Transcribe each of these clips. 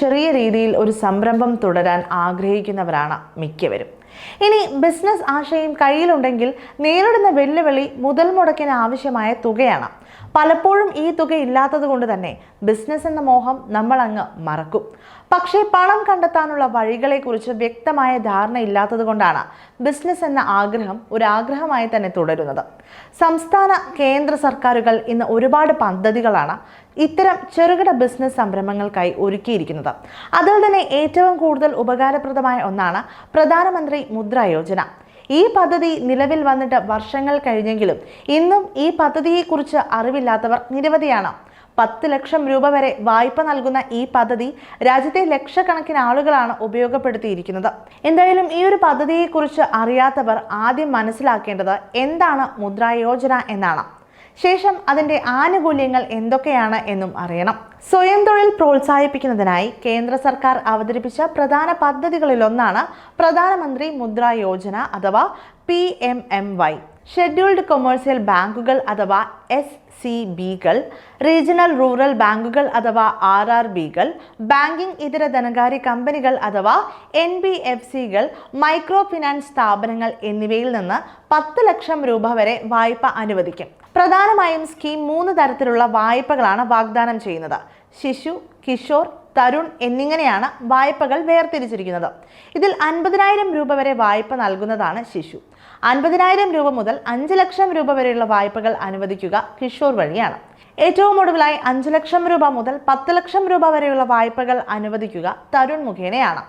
ചെറിയ രീതിയിൽ ഒരു സംരംഭം തുടരാൻ ആഗ്രഹിക്കുന്നവരാണ് മിക്കവരും. ഇനി ബിസിനസ് ആശയം കയ്യിലുണ്ടെങ്കിൽ നേരിടുന്ന വെല്ലുവിളി മുതൽ മുടക്കിന് ആവശ്യമായ തുകയാണ്. പലപ്പോഴും ഈ തുക ഇല്ലാത്തത് കൊണ്ട് തന്നെ ബിസിനസ് എന്ന മോഹം നമ്മൾ അങ്ങ് മറക്കും. പക്ഷേ പണം കണ്ടെത്താനുള്ള വഴികളെക്കുറിച്ച് വ്യക്തമായ ധാരണ ഇല്ലാത്തത് കൊണ്ടാണ് ബിസിനസ് എന്ന ആഗ്രഹം ഒരു ആഗ്രഹമായി തന്നെ തുടരുന്നത്. സംസ്ഥാന കേന്ദ്ര സർക്കാരുകൾ ഇന്ന് ഒരുപാട് പദ്ധതികളാണ് ഇത്തരം ചെറുകിട ബിസിനസ് സംരംഭങ്ങൾക്കായി ഒരുക്കിയിരിക്കുന്നത്. അതിൽ തന്നെ ഏറ്റവും കൂടുതൽ ഉപകാരപ്രദമായ ഒന്നാണ് പ്രധാനമന്ത്രി മുദ്ര യോജന. ഈ പദ്ധതി നിലവിൽ വന്നിട്ട് വർഷങ്ങൾ കഴിഞ്ഞെങ്കിലും ഇന്നും ഈ പദ്ധതിയെക്കുറിച്ച് അറിവില്ലാത്തവർ നിരവധിയാണ്. പത്ത് ലക്ഷം രൂപ വരെ വായ്പ നൽകുന്ന ഈ പദ്ധതി രാജ്യത്തെ ലക്ഷക്കണക്കിന് ആളുകളാണ് ഉപയോഗപ്പെടുത്തിയിരിക്കുന്നത്. എന്തായാലും ഈ ഒരു പദ്ധതിയെക്കുറിച്ച് അറിയാത്തവർ ആദ്യം മനസ്സിലാക്കേണ്ടത് എന്താണ് മുദ്രാ യോജന എന്നാണ്. ശേഷം അതിന്റെ ആനുകൂല്യങ്ങൾ എന്തൊക്കെയാണ് എന്നും അറിയണം. സ്വയം തൊഴിൽ പ്രോത്സാഹിപ്പിക്കുന്നതിനായി കേന്ദ്ര സർക്കാർ അവതരിപ്പിച്ച പ്രധാന പദ്ധതികളിലൊന്നാണ് പ്രധാനമന്ത്രി മുദ്രാ യോജന അഥവാ P M M Y. Scheduled commercial ബാങ്കുകൾ അഥവാ എസ് സി ബികൾ റീജിയണൽ റൂറൽ ബാങ്കുകൾ അഥവാ ആർ ആർ ബികൾ ബാങ്കിംഗ് ഇതര ധനകാര്യ കമ്പനികൾ അഥവാ എൻ ബി എഫ് സികൾ മൈക്രോ ഫിനാൻസ് സ്ഥാപനങ്ങൾ എന്നിവയിൽ നിന്ന് പത്ത് ലക്ഷം രൂപ വരെ വായ്പ അനുവദിക്കും. പ്രധാനമായും സ്കീം മൂന്ന് തരത്തിലുള്ള വായ്പകളാണ് വാഗ്ദാനം ചെയ്യുന്നത്. ശിശു കിഷോർ തരുൺ എന്നിങ്ങനെയാണ് വായ്പകൾ വേർതിരിച്ചിരിക്കുന്നത്. ഇതിൽ അൻപതിനായിരം രൂപ വരെ വായ്പ നൽകുന്നതാണ് ശിശു. അൻപതിനായിരം രൂപ മുതൽ അഞ്ച് ലക്ഷം രൂപ വരെയുള്ള വായ്പകൾ അനുവദിക്കുക കിഷോർ വഴിയാണ്. ഏറ്റവും ഒടുവിലായി അഞ്ച് ലക്ഷം രൂപ മുതൽ പത്ത് ലക്ഷം രൂപ വരെയുള്ള വായ്പകൾ അനുവദിക്കുക തരുൺ മുഖേനയാണ്.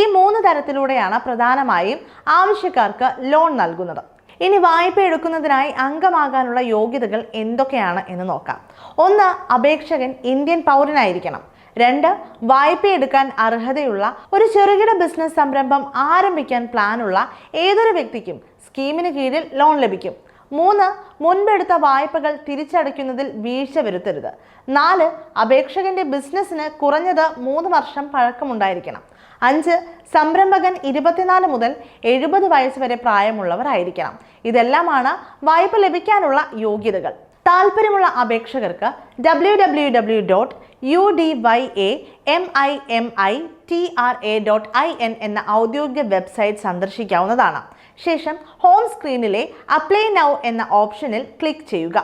ഈ മൂന്ന് തരത്തിലൂടെയാണ് പ്രധാനമായും ആവശ്യക്കാർക്ക് ലോൺ നൽകുന്നത്. ഇനി വായ്പ എടുക്കുന്നതിനായി അംഗമാകാനുള്ള യോഗ്യതകൾ എന്തൊക്കെയാണ് എന്ന് നോക്കാം. ഒന്ന് അപേക്ഷകൻ ഇന്ത്യൻ പൗരനായിരിക്കണം. രണ്ട് വായ്പ എടുക്കാൻ അർഹതയുള്ള ഒരു ചെറുകിട ബിസിനസ് സംരംഭം ആരംഭിക്കാൻ പ്ലാനുള്ള ഏതൊരു വ്യക്തിക്കും സ്കീമിന് കീഴിൽ ലോൺ ലഭിക്കും. മൂന്ന് മുൻപെടുത്ത വായ്പകൾ തിരിച്ചടയ്ക്കുന്നതിൽ വീഴ്ച വരുത്തരുത്. നാല് അപേക്ഷകന്റെ ബിസിനസ്സിന് കുറഞ്ഞത് മൂന്ന് വർഷം പഴക്കമുണ്ടായിരിക്കണം. അഞ്ച് സംരംഭകൻ ഇരുപത്തിനാല് മുതൽ എഴുപത് വയസ്സ് വരെ പ്രായമുള്ളവരായിരിക്കണം. ഇതെല്ലാമാണ് വായ്പ ലഭിക്കാനുള്ള യോഗ്യതകൾ. താല്പര്യമുള്ള അപേക്ഷകർക്ക് W W W dot U D Y A M I M I T R A dot I N എന്ന ഔദ്യോഗിക വെബ്സൈറ്റ് സന്ദർശിക്കാവുന്നതാണ്. ശേഷം ഹോം സ്ക്രീനിലെ അപ്ലൈ നൗ എന്ന ഓപ്ഷനിൽ ക്ലിക്ക് ചെയ്യുക.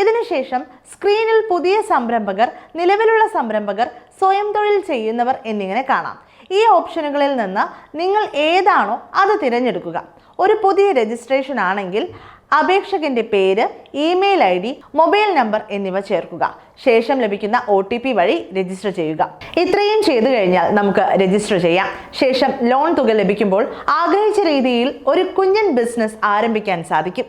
ഇതിനുശേഷം സ്ക്രീനിൽ പുതിയ സംരംഭകർ നിലവിലുള്ള സംരംഭകർ സ്വയം തൊഴിൽ ചെയ്യുന്നവർ എന്നിങ്ങനെ കാണാം. ഈ ഓപ്ഷനുകളിൽ നിന്ന് നിങ്ങൾ ഏതാണോ അത് തിരഞ്ഞെടുക്കുക. ഒരു പുതിയ രജിസ്ട്രേഷൻ ആണെങ്കിൽ അപേക്ഷകന്റെ പേര് email I D mobile number എന്നിവ ചേർക്കുക. ശേഷം ലഭിക്കുന്ന ഒ ടി പി വഴി രജിസ്റ്റർ ചെയ്യുക. ഇത്രയും ചെയ്തു കഴിഞ്ഞാൽ നമുക്ക് രജിസ്റ്റർ ചെയ്യാം. ശേഷം ലോൺ തുക ലഭിക്കുമ്പോൾ ആഗ്രഹിച്ച രീതിയിൽ ഒരു കുഞ്ഞൻ ബിസിനസ് ആരംഭിക്കാൻ സാധിക്കും.